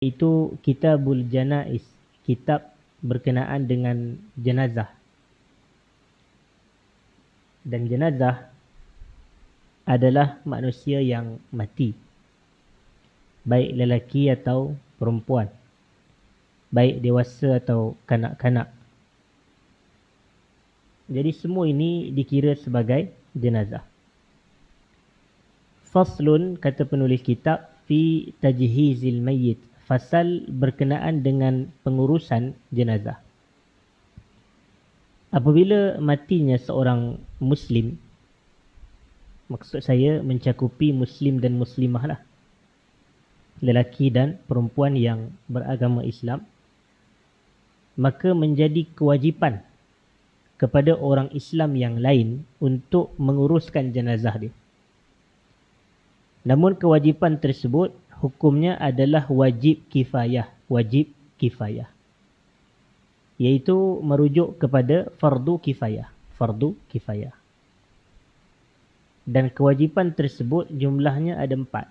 itu kitabul janais kitab berkenaan dengan jenazah. Dan jenazah adalah manusia yang mati. Baik lelaki atau perempuan. Baik dewasa atau kanak-kanak. Jadi semua ini dikira sebagai jenazah. Faslun kata penulis kitab fi tajhizil mayyit fasal berkenaan dengan pengurusan jenazah. Apabila matinya seorang muslim, maksud saya mencakupi muslim dan muslimah lah. Lelaki dan perempuan yang beragama Islam, maka menjadi kewajipan kepada orang Islam yang lain untuk menguruskan jenazah dia. Namun kewajipan tersebut hukumnya adalah wajib kifayah. Wajib kifayah. Iaitu merujuk kepada fardu kifayah. Fardu kifayah. Dan kewajipan tersebut jumlahnya ada empat.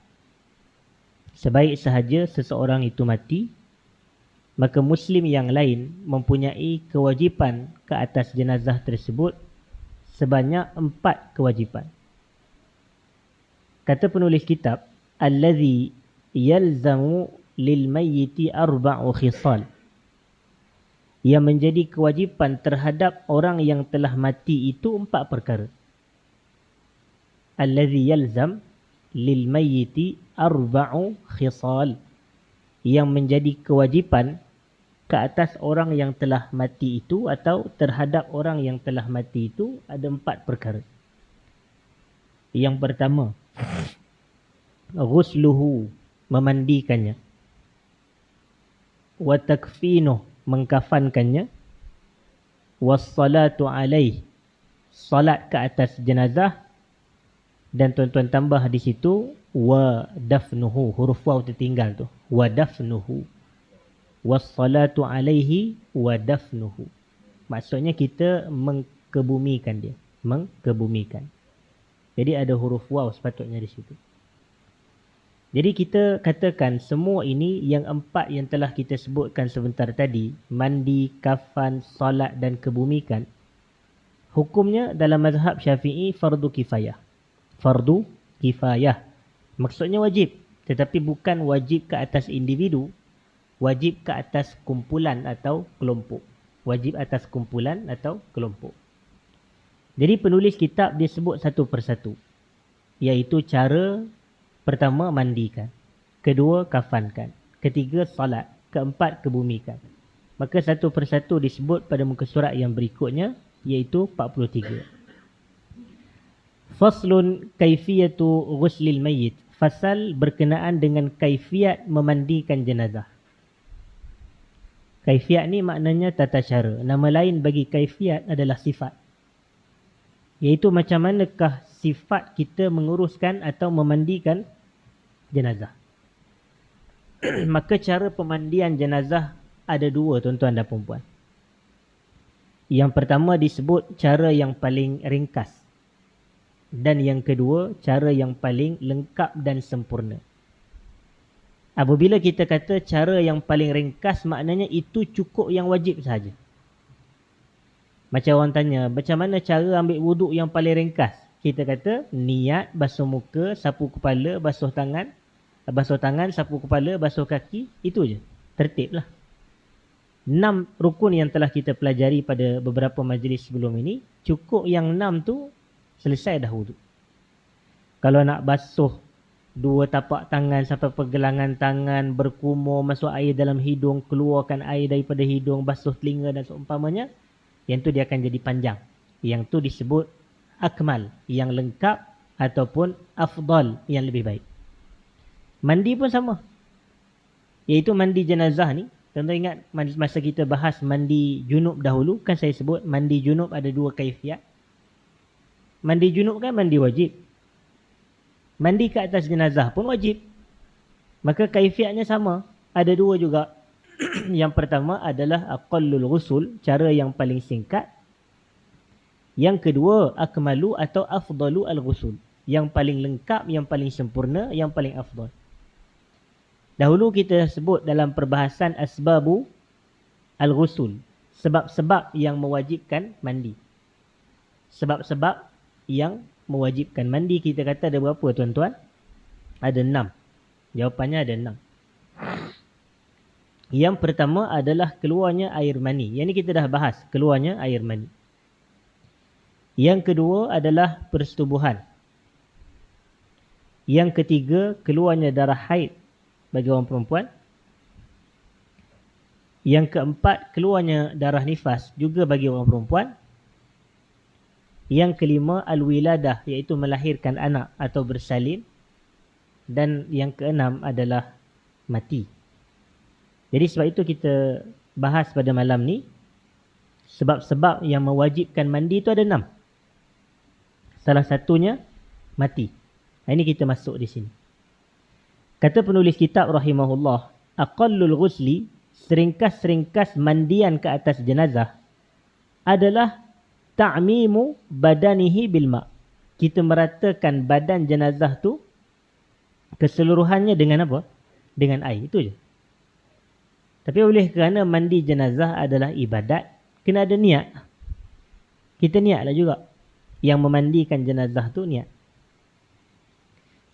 Sebaik sahaja seseorang itu mati, maka muslim yang lain mempunyai kewajipan ke atas jenazah tersebut sebanyak empat kewajipan. Kata penulis kitab, Allazi yalzamu lil mayyiti arba'u khisal. Yang menjadi kewajipan terhadap orang yang telah mati itu empat perkara. Allazi yalzam lil mayyiti arba'u khisal. Yang menjadi kewajipan ke atas orang yang telah mati itu atau terhadap orang yang telah mati itu ada empat perkara. Yang pertama ghusluhu memandikannya. Wa takfinuh mengkafankannya. Wassalatu alaih salat ke atas jenazah. Dan tuan-tuan tambah di situ wa dafnuhu huruf waw tertinggal tu. Wa dafnuhu. Wassalatu alaihi wa dafnuhu. Maksudnya kita mengkebumikan dia. Mengkebumikan. Jadi ada huruf waw sepatutnya di situ jadi kita katakan semua ini yang empat yang telah kita sebutkan sebentar tadi, mandi, kafan, solat dan kebumikan, hukumnya dalam mazhab syafi'i fardu kifayah. Fardu kifayah. Maksudnya wajib. Tetapi bukan wajib ke atas individu, wajib ke atas kumpulan atau kelompok. Wajib atas kumpulan atau kelompok. Jadi penulis kitab dia sebut satu persatu. Iaitu cara Pertama, mandikan. Kedua, kafankan. Ketiga, salat. Keempat, kebumikan. Maka satu persatu disebut pada muka surat yang berikutnya, iaitu 43. Faslun kaifiyatu ghuslil mayyit. Fasal berkenaan dengan kaifiat memandikan jenazah. Kaifiat ni maknanya tata cara. Nama lain bagi kaifiat adalah sifat. Iaitu macam manakah sifat kita menguruskan atau memandikan jenazah. Maka cara pemandian jenazah ada dua tuan-tuan dan perempuan. Yang pertama disebut cara yang paling ringkas. Dan yang kedua cara yang paling lengkap dan sempurna. Apabila kita kata cara yang paling ringkas maknanya itu cukup yang wajib sahaja. Macam orang tanya, macam mana cara ambil wuduk yang paling ringkas? Kita kata niat, basuh muka, sapu kepala, basuh tangan, basuh tangan, sapu kepala, basuh kaki, itu je. Tertib lah. Enam rukun yang telah kita pelajari pada beberapa majlis sebelum ini, cukup yang enam tu selesai dah wuduk. Kalau nak basuh dua tapak tangan sampai pergelangan tangan, berkumur, masuk air dalam hidung, keluarkan air daripada hidung, basuh telinga dan seumpamanya, yang tu dia akan jadi panjang. Yang tu disebut akmal, yang lengkap ataupun afdal yang lebih baik. Mandi pun sama. Iaitu mandi jenazah ni. Tentu ingat masa kita bahas mandi junub dahulu. Kan saya sebut mandi junub ada dua kaifiat. Mandi junub kan mandi wajib. Mandi ke atas jenazah pun wajib. Maka kaifiatnya sama. Ada dua juga. yang pertama adalah aqallul ghusul. Cara yang paling singkat. Yang kedua akmalu atau afdalu al-ghusul. Yang paling lengkap, yang paling sempurna, yang paling afdal. Dahulu kita sebut dalam perbahasan asbabu al-ghusul. Sebab-sebab yang mewajibkan mandi. Sebab-sebab yang mewajibkan mandi kita kata ada berapa tuan-tuan? Ada enam. Jawapannya ada enam. Yang pertama adalah keluarnya air mani. Yang ini kita dah bahas. Keluarnya air mani. Yang kedua adalah persetubuhan. Yang ketiga, keluarnya darah haid bagi orang perempuan. Yang keempat, keluarnya darah nifas juga bagi orang perempuan. Yang kelima, al-wiladah iaitu melahirkan anak atau bersalin. Dan yang keenam adalah mati. Jadi sebab itu kita bahas pada malam ni. Sebab-sebab yang mewajibkan mandi itu ada enam. Salah satunya mati. Ini kita masuk di sini. Kata penulis kitab rahimahullah. Aqallul ghusli, seringkas-seringkas mandian ke atas jenazah adalah ta'mimu badanihi bil ma'. Kita meratakan badan jenazah tu keseluruhannya dengan apa? Dengan air. Itu je. Tapi oleh kerana mandi jenazah adalah ibadat, kena ada niat. Kita niatlah juga. Yang memandikan jenazah tu niat.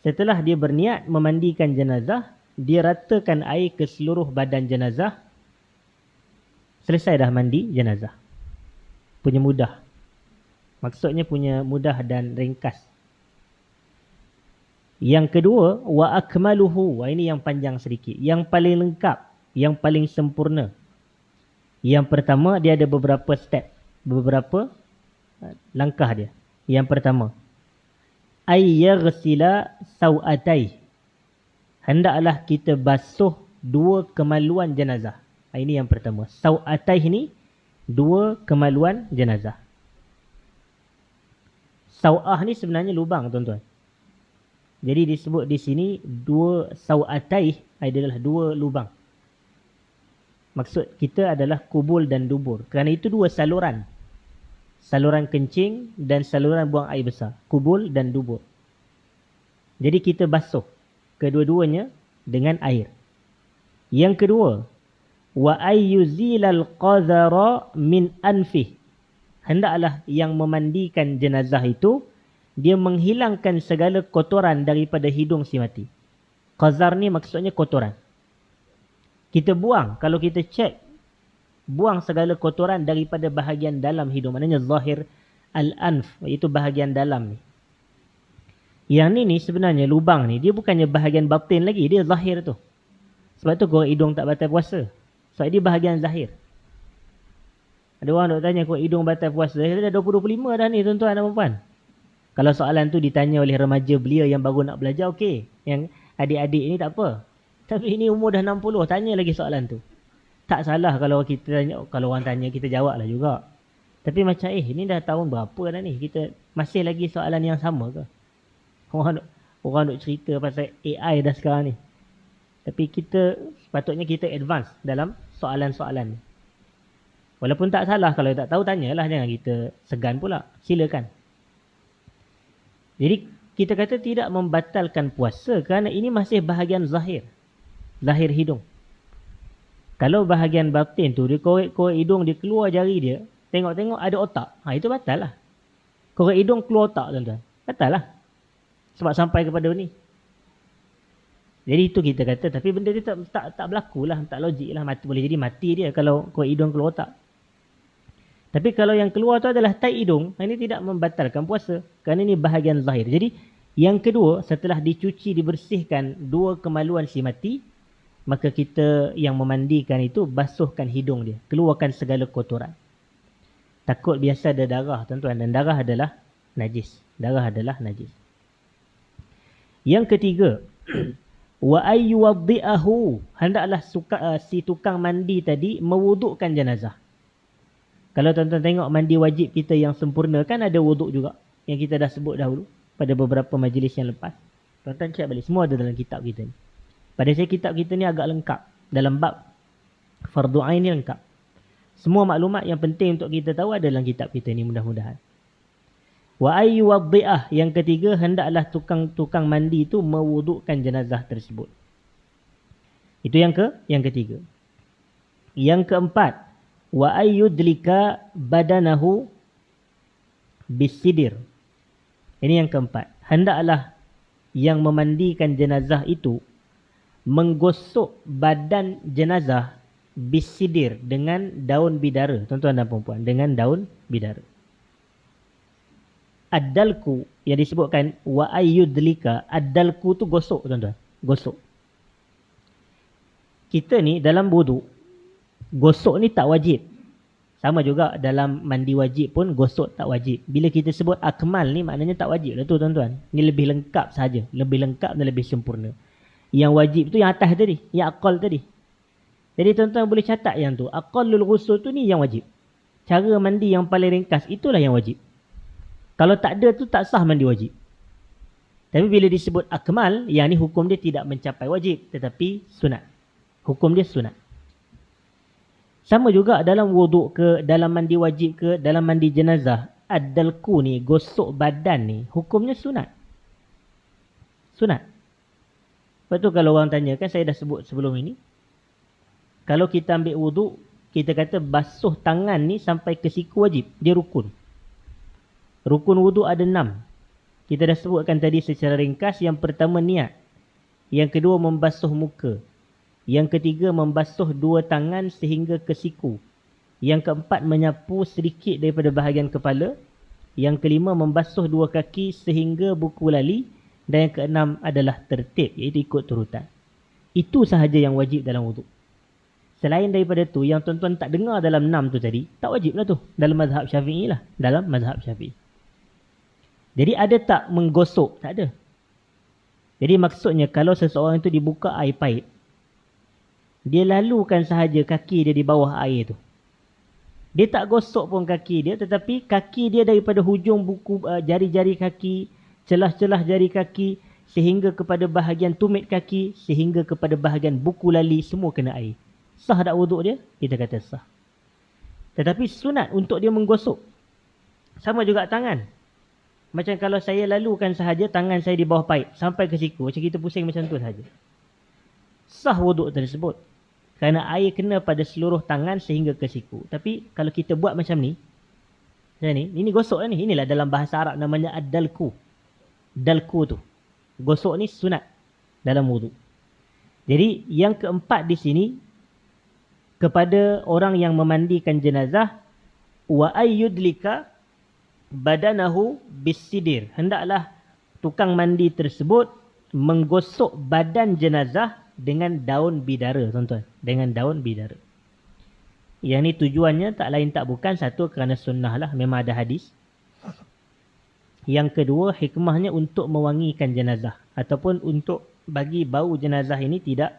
Setelah dia berniat memandikan jenazah, dia ratakan air ke seluruh badan jenazah. Selesai dah mandi jenazah. Punya mudah. Maksudnya punya mudah dan ringkas. Yang kedua, wa akmaluhu. Ini yang panjang sedikit. Yang paling lengkap, yang paling sempurna. Yang pertama, dia ada beberapa step, beberapa langkah dia. Yang pertama, ayyaghsila sawatai. Hendaklah kita basuh dua kemaluan jenazah. Ini yang pertama. Sawatai ini dua kemaluan jenazah. Sawah ni sebenarnya lubang tuan-tuan. Jadi disebut di sini dua sawatai adalah dua lubang. Maksud kita adalah kubul dan dubur. Kerana itu dua saluran. Saluran kencing dan saluran buang air besar. Kubul dan dubur. Jadi kita basuh kedua-duanya dengan air. Yang kedua, wa ayyuzilal qadhara min anfih hendaklah yang memandikan jenazah itu dia menghilangkan segala kotoran daripada hidung si mati. Qazar ni maksudnya kotoran. Kita buang kalau kita cek buang segala kotoran daripada bahagian dalam hidung. Maknanya zahir al-anf itu bahagian dalam ni. Yang ni ni sebenarnya lubang ni dia bukannya bahagian batin lagi, dia zahir tu. Sebab tu korang hidung tak batal puasa. Sebab dia bahagian zahir. Ada orang nak tanya kau hidung batal puasa. Dia dah 20-25 dah ni tuan-tuan dan puan Kalau soalan tu ditanya oleh remaja belia yang baru nak belajar, okey. Yang adik-adik ni tak apa. Tapi ini umur dah 60, tanya lagi soalan tu. Tak salah kalau kita tanya, kalau orang tanya, kita jawab lah juga. Tapi macam, eh, ini dah tahun berapa dah ni? Kita masih lagi soalan yang sama ke? Orang orang nak cerita pasal AI dah sekarang ni. Tapi kita, sepatutnya kita advance dalam soalan-soalan. Walaupun tak salah kalau tak tahu tanyalah jangan kita segan pula. Silakan. Jadi kita kata tidak membatalkan puasa kerana ini masih bahagian zahir. Zahir hidung. Kalau bahagian batin tu dia korek-korek hidung dia keluar jari dia, tengok-tengok ada otak. Ha itu batal lah. Korek hidung keluar otak tuan-tuan. Batal lah. Sebab sampai kepada ni. Jadi itu kita kata tapi benda dia tak tak, tak berlaku lah, tak logik lah. Mati, boleh jadi mati dia kalau korek hidung keluar otak. Tapi kalau yang keluar tu adalah tai hidung, ini tidak membatalkan puasa. Kerana ini bahagian zahir. Jadi yang kedua, setelah dicuci, dibersihkan dua kemaluan si mati, maka kita yang memandikan itu basuhkan hidung dia. Keluarkan segala kotoran. Takut biasa ada darah tuan-tuan. Dan darah adalah najis. Darah adalah najis. Yang ketiga, wa ayyuwaddi'ahu hendaklah suka, uh, si tukang mandi tadi mewudukkan jenazah. Kalau tuan-tuan tengok mandi wajib kita yang sempurna kan ada wuduk juga. Yang kita dah sebut dahulu pada beberapa majlis yang lepas. Tuan-tuan cek balik. Semua ada dalam kitab kita ni. Pada saya kitab kita ni agak lengkap. Dalam bab fardu ain ni lengkap. Semua maklumat yang penting untuk kita tahu ada dalam kitab kita ni mudah-mudahan. Wa ayyu wadhi'ah. Yang ketiga hendaklah tukang-tukang mandi itu mewudukkan jenazah tersebut. Itu yang ke yang ketiga. Yang keempat, wa ayyudlika badanahu bisidir. Ini yang keempat. Hendaklah yang memandikan jenazah itu menggosok badan jenazah bisidir dengan daun bidara. Tuan-tuan dan puan dengan daun bidara. Adalku yang disebutkan wa ayyudlika, adalku tu gosok tuan-tuan. Gosok. Kita ni dalam wudu gosok ni tak wajib. Sama juga dalam mandi wajib pun gosok tak wajib. Bila kita sebut akmal ni maknanya tak wajib lah tu tuan-tuan. Ni lebih lengkap saja, Lebih lengkap dan lebih sempurna. Yang wajib tu yang atas tadi. Yang akal tadi. Jadi tuan-tuan boleh catat yang tu. Aqallul ghusul tu ni yang wajib. Cara mandi yang paling ringkas itulah yang wajib. Kalau tak ada tu tak sah mandi wajib. Tapi bila disebut akmal, yang ni hukum dia tidak mencapai wajib. Tetapi sunat. Hukum dia sunat. Sama juga dalam wuduk ke, dalam mandi wajib ke, dalam mandi jenazah. Adalku ni, gosok badan ni, hukumnya sunat. Sunat. Lepas tu kalau orang tanya, kan saya dah sebut sebelum ini. Kalau kita ambil wuduk, kita kata basuh tangan ni sampai ke siku wajib. Dia rukun. Rukun wuduk ada enam. Kita dah sebutkan tadi secara ringkas. Yang pertama niat. Yang kedua membasuh muka. Yang ketiga membasuh dua tangan sehingga ke siku. Yang keempat menyapu sedikit daripada bahagian kepala. Yang kelima membasuh dua kaki sehingga buku lali. Dan yang keenam adalah tertib iaitu ikut turutan. Itu sahaja yang wajib dalam wuduk. Selain daripada tu yang tuan-tuan tak dengar dalam enam tu tadi. Tak wajib lah tu. Dalam mazhab syafi'i lah. Dalam mazhab syafi'i. Jadi ada tak menggosok? Tak ada. Jadi maksudnya kalau seseorang itu dibuka air pahit dia lalukan sahaja kaki dia di bawah air tu. Dia tak gosok pun kaki dia tetapi kaki dia daripada hujung buku uh, jari-jari kaki, celah-celah jari kaki sehingga kepada bahagian tumit kaki, sehingga kepada bahagian buku lali semua kena air. Sah tak wuduk dia? Kita kata sah. Tetapi sunat untuk dia menggosok. Sama juga tangan. Macam kalau saya lalukan sahaja tangan saya di bawah paip sampai ke siku. Macam kita pusing macam tu sahaja. Sah wuduk tersebut. Kerana air kena pada seluruh tangan sehingga ke siku. Tapi kalau kita buat macam ni. Macam ni. Ini gosok lah ni. Inilah dalam bahasa Arab namanya ad-dalku. Dalku tu. Gosok ni sunat dalam wuduk. Jadi yang keempat di sini. Kepada orang yang memandikan jenazah. Wa ayyudlika badanahu bisidir. Hendaklah tukang mandi tersebut menggosok badan jenazah dengan daun bidara tuan-tuan dengan daun bidara yang ni tujuannya tak lain tak bukan satu kerana sunnah lah memang ada hadis yang kedua hikmahnya untuk mewangikan jenazah ataupun untuk bagi bau jenazah ini tidak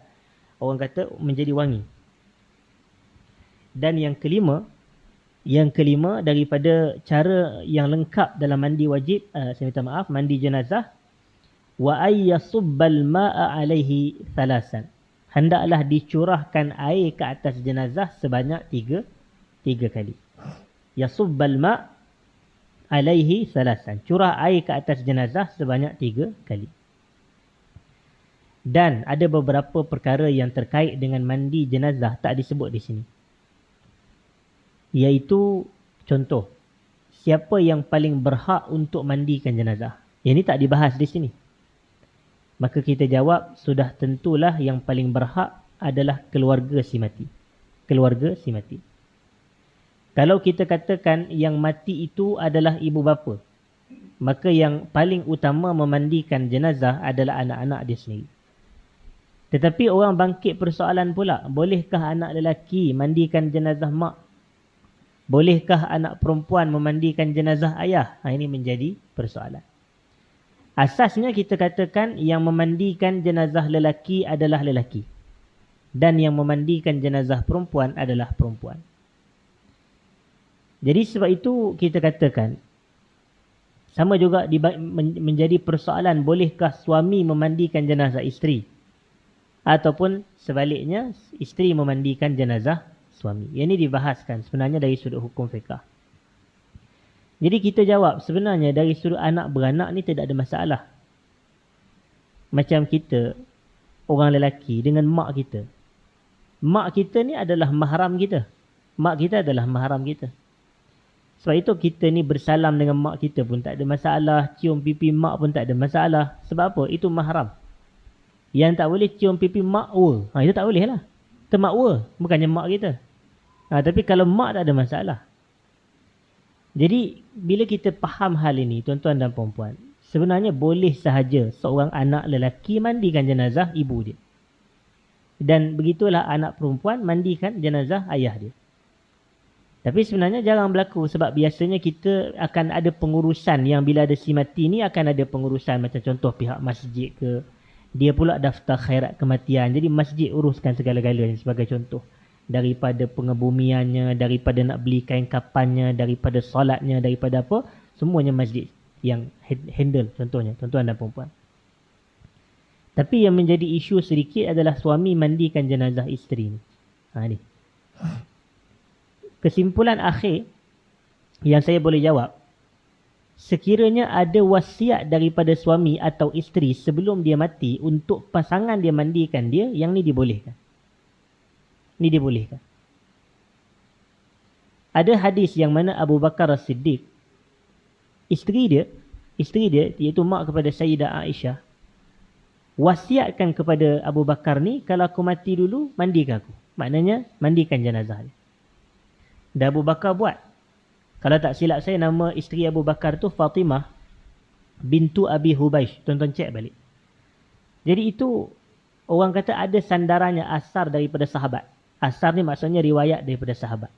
orang kata menjadi wangi. Dan yang kelima yang kelima daripada cara yang lengkap dalam mandi wajib uh, saya minta maaf mandi jenazah wa ayyasubbal ma'a alaihi thalasan hendaklah dicurahkan air ke atas jenazah sebanyak tiga tiga kali. Yasubbal ma' alaihi thalasan curah air ke atas jenazah sebanyak tiga kali. Dan ada beberapa perkara yang terkait dengan mandi jenazah tak disebut di sini. Iaitu contoh siapa yang paling berhak untuk mandikan jenazah? Ini tak dibahas di sini. Maka kita jawab, sudah tentulah yang paling berhak adalah keluarga si mati. Keluarga si mati. Kalau kita katakan yang mati itu adalah ibu bapa, maka yang paling utama memandikan jenazah adalah anak-anak dia sendiri. Tetapi orang bangkit persoalan pula, bolehkah anak lelaki mandikan jenazah mak? Bolehkah anak perempuan memandikan jenazah ayah? Ha, ini menjadi persoalan. Asasnya kita katakan yang memandikan jenazah lelaki adalah lelaki. Dan yang memandikan jenazah perempuan adalah perempuan. Jadi sebab itu kita katakan. Sama juga menjadi persoalan bolehkah suami memandikan jenazah isteri. Ataupun sebaliknya isteri memandikan jenazah suami. Ini dibahaskan sebenarnya dari sudut hukum fiqah. Jadi kita jawab sebenarnya dari sudut anak beranak ni tidak ada masalah. Macam kita, orang lelaki dengan mak kita. mak kita ni adalah mahram kita. Mak kita adalah mahram kita. Sebab itu kita ni bersalam dengan mak kita pun tak ada masalah. Cium pipi mak pun tak ada masalah. Sebab apa? Itu mahram. Yang tak boleh cium pipi mak wa. Ha, itu tak boleh lah. Itu mak. Bukannya mak kita. Ha, tapi kalau mak tak ada masalah. Jadi bila kita faham hal ini tuan-tuan dan puan-puan. Sebenarnya boleh sahaja seorang anak lelaki mandikan jenazah ibu dia. Dan begitulah anak perempuan mandikan jenazah ayah dia. Tapi sebenarnya jarang berlaku sebab biasanya kita akan ada pengurusan yang bila ada si mati ni akan ada pengurusan macam contoh pihak masjid ke. Dia pula daftar khairat kematian. Jadi masjid uruskan segala-galanya sebagai contoh. Daripada pengebumiannya, daripada nak beli kain kapannya, daripada solatnya, daripada apa. Semuanya masjid yang handle contohnya. Tuan-tuan dan perempuan. Tapi yang menjadi isu sedikit adalah suami mandikan jenazah isteri ni. Ha ni kesimpulan akhir yang saya boleh jawab sekiranya ada wasiat daripada suami atau isteri sebelum dia mati untuk pasangan dia mandikan dia yang ni dibolehkan ni dibolehkan ada hadis yang mana Abu Bakar As-Siddiq isteri dia isteri dia iaitu mak kepada Sayyidah Aisyah wasiatkan kepada Abu Bakar ni kalau aku mati dulu mandikan aku. Maknanya mandikan jenazah dia dan Abu Bakar buat. Kalau tak silap saya, nama isteri Abu Bakar tu Fatimah bintu Abi Hubaish. Tuan-tuan cek balik. Jadi itu, orang kata ada sandarannya asar daripada sahabat. Asar ni maksudnya riwayat daripada sahabat.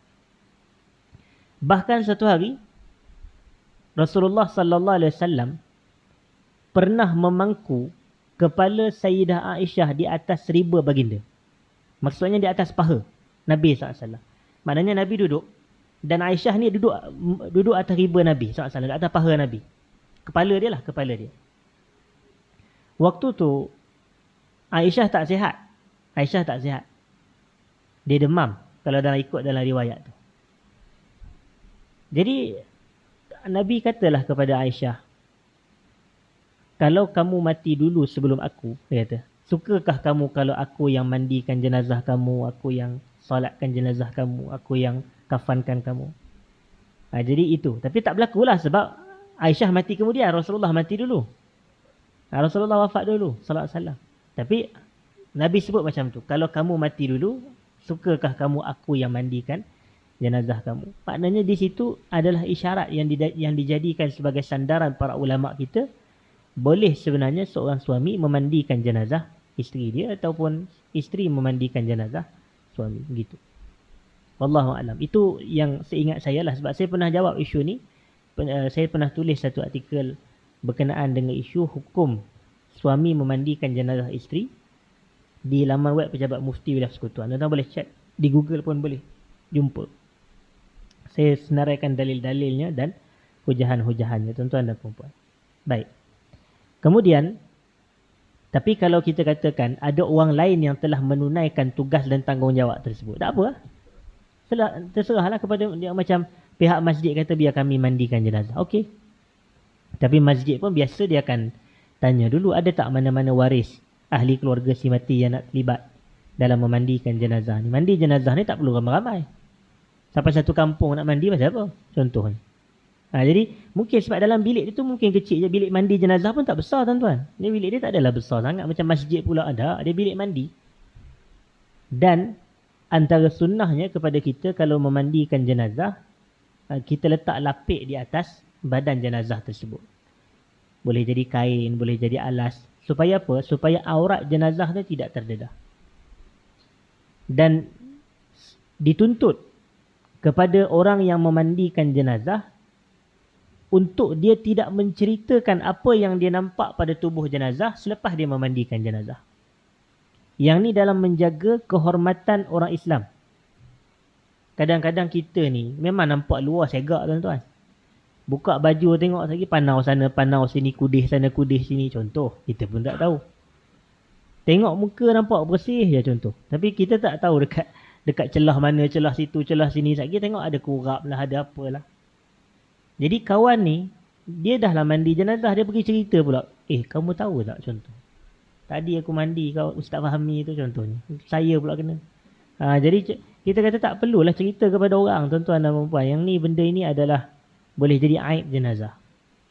Bahkan satu hari, Rasulullah sallallahu alaihi wasallam pernah memangku kepala Sayyidah Aisyah di atas riba baginda. Maksudnya di atas paha Nabi SAW. Maknanya Nabi duduk dan Aisyah ni duduk duduk atas riba Nabi SAW, atas paha Nabi. Kepala dia lah, kepala dia. Waktu tu Aisyah tak sihat. Aisyah tak sihat. Dia demam kalau dalam ikut dalam riwayat tu. Jadi Nabi katalah kepada Aisyah, kalau kamu mati dulu sebelum aku, dia kata, sukakah kamu kalau aku yang mandikan jenazah kamu, aku yang solatkan jenazah kamu, aku yang kafankan kamu. Ha, jadi itu. Tapi tak berlaku lah sebab Aisyah mati kemudian, Rasulullah mati dulu. Ha, Rasulullah wafat dulu, salat salam. Tapi Nabi sebut macam tu. Kalau kamu mati dulu, sukakah kamu aku yang mandikan jenazah kamu? Maknanya di situ adalah isyarat yang yang dijadikan sebagai sandaran para ulama kita. Boleh sebenarnya seorang suami memandikan jenazah isteri dia ataupun isteri memandikan jenazah suami begitu. Wallahu alam. Itu yang seingat saya lah sebab saya pernah jawab isu ni. Eh, saya pernah tulis satu artikel berkenaan dengan isu hukum suami memandikan jenazah isteri di laman web pejabat mufti wilayah persekutuan. Tuan-tuan boleh cek di Google pun boleh jumpa. Saya senaraikan dalil-dalilnya dan hujahan-hujahannya tuan-tuan dan puan-puan. Baik. Kemudian tapi kalau kita katakan ada orang lain yang telah menunaikan tugas dan tanggungjawab tersebut. Tak apa lah. Terserahlah kepada dia macam pihak masjid kata biar kami mandikan jenazah. Okey. Tapi masjid pun biasa dia akan tanya dulu ada tak mana-mana waris ahli keluarga si mati yang nak terlibat dalam memandikan jenazah ni. Mandi jenazah ni tak perlu ramai-ramai. Sampai satu kampung nak mandi macam apa? Contohnya. Ha, jadi mungkin sebab dalam bilik dia tu mungkin kecil je. Bilik mandi jenazah pun tak besar tuan-tuan. Dia bilik dia tak adalah besar sangat. Macam masjid pula ada. Dia bilik mandi. Dan antara sunnahnya kepada kita kalau memandikan jenazah. Ha, kita letak lapik di atas badan jenazah tersebut. Boleh jadi kain, boleh jadi alas. Supaya apa? Supaya aurat jenazah tu tidak terdedah. Dan dituntut kepada orang yang memandikan jenazah untuk dia tidak menceritakan apa yang dia nampak pada tubuh jenazah selepas dia memandikan jenazah. Yang ni dalam menjaga kehormatan orang Islam. Kadang-kadang kita ni memang nampak luar segak tuan-tuan. Buka baju tengok lagi panau sana, panau sini, kudih sana, kudih sini. Contoh, kita pun tak tahu. Tengok muka nampak bersih je contoh. Tapi kita tak tahu dekat dekat celah mana, celah situ, celah sini. Kita tengok ada kurap lah, ada apalah. Jadi kawan ni, dia dah lah mandi jenazah, dia pergi cerita pula. Eh, kamu tahu tak contoh? Tadi aku mandi kau Ustaz Fahmi tu contohnya. Saya pula kena. Ha, jadi kita kata tak perlulah cerita kepada orang tuan-tuan dan puan Yang ni benda ini adalah boleh jadi aib jenazah.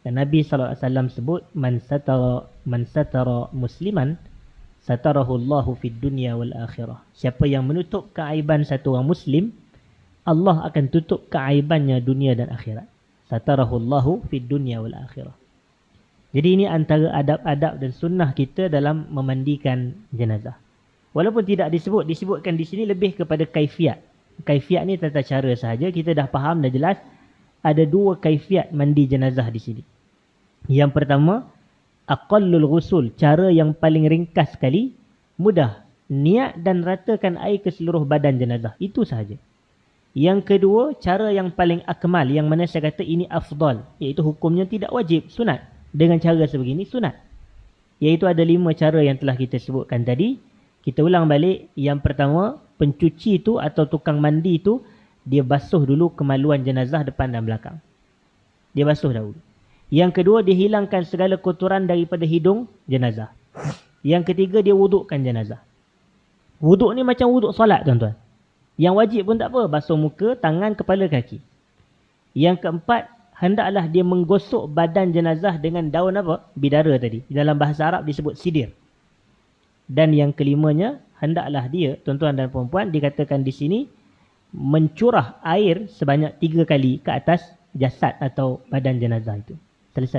Dan Nabi SAW sebut man satara man satara musliman satarahu Allahu fid dunya wal akhirah. Siapa yang menutup keaiban satu orang muslim, Allah akan tutup keaibannya dunia dan akhirat. Satarahu Allahu fid dunya wal akhirah. Jadi ini antara adab-adab dan sunnah kita dalam memandikan jenazah. Walaupun tidak disebut, disebutkan di sini lebih kepada kaifiat. Kaifiat ni tata cara sahaja. Kita dah faham, dah jelas. Ada dua kaifiat mandi jenazah di sini. Yang pertama, aqallul ghusul, cara yang paling ringkas sekali, mudah. Niat dan ratakan air ke seluruh badan jenazah. Itu sahaja. Yang kedua, cara yang paling akmal, yang mana saya kata ini afdal. Iaitu hukumnya tidak wajib, sunat. Dengan cara sebegini, sunat. Iaitu ada lima cara yang telah kita sebutkan tadi. Kita ulang balik. Yang pertama, pencuci itu atau tukang mandi itu, dia basuh dulu kemaluan jenazah depan dan belakang. Dia basuh dahulu. Yang kedua, dia hilangkan segala kotoran daripada hidung jenazah. Yang ketiga, dia wudukkan jenazah. Wuduk ni macam wuduk solat, tuan-tuan. Yang wajib pun tak apa. Basuh muka, tangan, kepala, kaki. Yang keempat, hendaklah dia menggosok badan jenazah dengan daun apa? Bidara tadi. Dalam bahasa Arab disebut sidir. Dan yang kelimanya, hendaklah dia, tuan-tuan dan perempuan, dikatakan di sini, mencurah air sebanyak tiga kali ke atas jasad atau badan jenazah itu. Selesai.